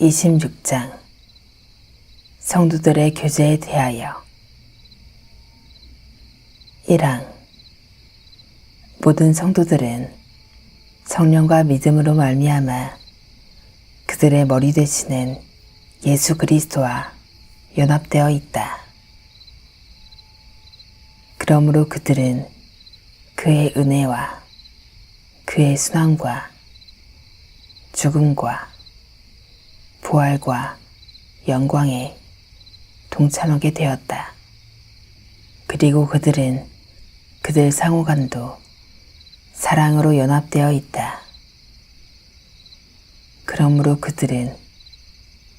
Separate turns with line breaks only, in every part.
26장. 성도들의 교제에 대하여. 1항 모든 성도들은 성령과 믿음으로 말미암아 그들의 머리 되시는 예수 그리스도와 연합되어 있다. 그러므로 그들은 그의 은혜와 그의 순환과 죽음과 부활과 영광에 동참하게 되었다. 그리고 그들은 그들 상호간도 사랑으로 연합되어 있다. 그러므로 그들은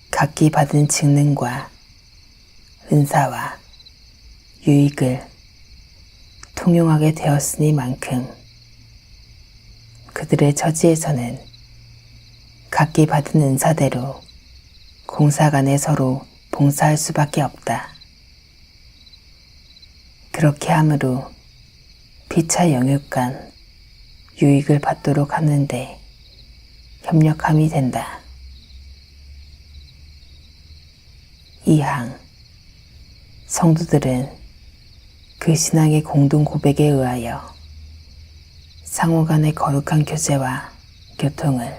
각기 받은 직능과 은사와 유익을 통용하게 되었으니만큼 그들의 처지에서는 각기 받은 은사대로 공사간에 서로 봉사할 수밖에 없다. 그렇게 함으로 피차 영육간 유익을 받도록 하는데 협력함이 된다. 2항 성도들은 그 신앙의 공동 고백에 의하여 상호 간의 거룩한 교제와 교통을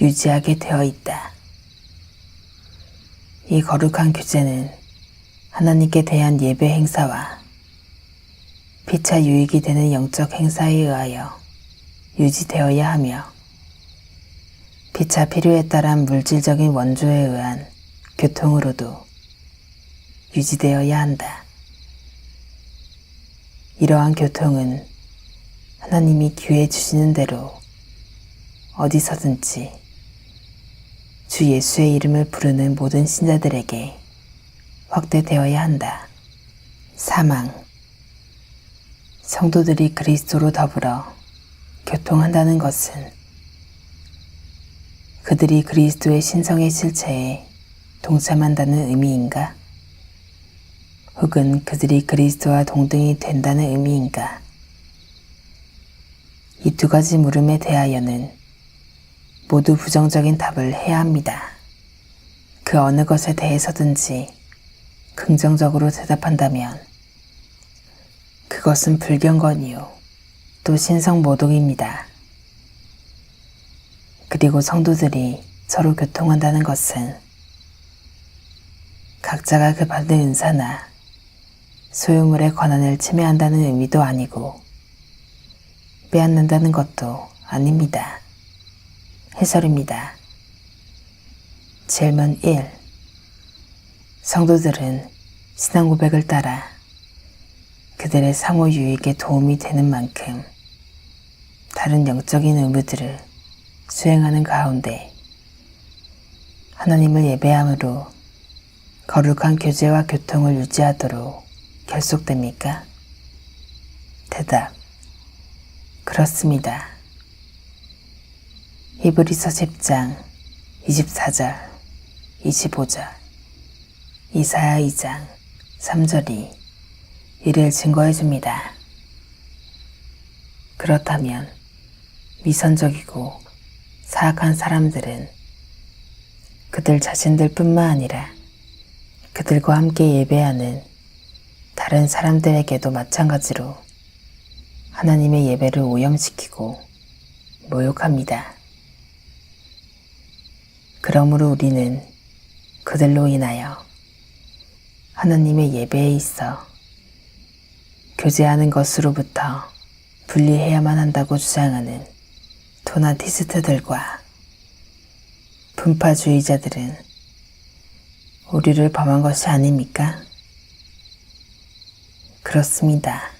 유지하게 되어 있다. 이 거룩한 규제는 하나님께 대한 예배 행사와 피차 유익이 되는 영적 행사에 의하여 유지되어야 하며 피차 필요에 따른 물질적인 원조에 의한 교통으로도 유지되어야 한다. 이러한 교통은 하나님이 기회 주시는 대로 어디서든지 주 예수의 이름을 부르는 모든 신자들에게 확대되어야 한다. 사망. 성도들이 그리스도로 더불어 교통한다는 것은 그들이 그리스도의 신성의 실체에 동참한다는 의미인가? 혹은 그들이 그리스도와 동등이 된다는 의미인가? 이 두 가지 물음에 대하여는 모두 부정적인 답을 해야 합니다. 그 어느 것에 대해서든지 긍정적으로 대답한다면 그것은 불경건이요. 또 신성모독입니다. 그리고 성도들이 서로 교통한다는 것은 각자가 그 받은 은사나 소유물의 권한을 침해한다는 의미도 아니고 빼앗는다는 것도 아닙니다. 해설입니다. 질문 1. 성도들은 신앙 고백을 따라 그들의 상호 유익에 도움이 되는 만큼 다른 영적인 의무들을 수행하는 가운데 하나님을 예배함으로 거룩한 교제와 교통을 유지하도록 결속됩니까? 대답. 그렇습니다. 히브리서 10장 24절, 25절, 이사야 2장 3절이 이를 증거해 줍니다. 그렇다면 위선적이고 사악한 사람들은 그들 자신들 뿐만 아니라 그들과 함께 예배하는 다른 사람들에게도 마찬가지로 하나님의 예배를 오염시키고 모욕합니다. 그러므로 우리는 그들로 인하여 하나님의 예배에 있어 교제하는 것으로부터 분리해야만 한다고 주장하는 토나티스트들과 분파주의자들은 우리를 범한 것이 아닙니까? 그렇습니다.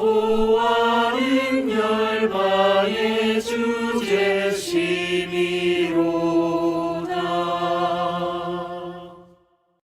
Oh.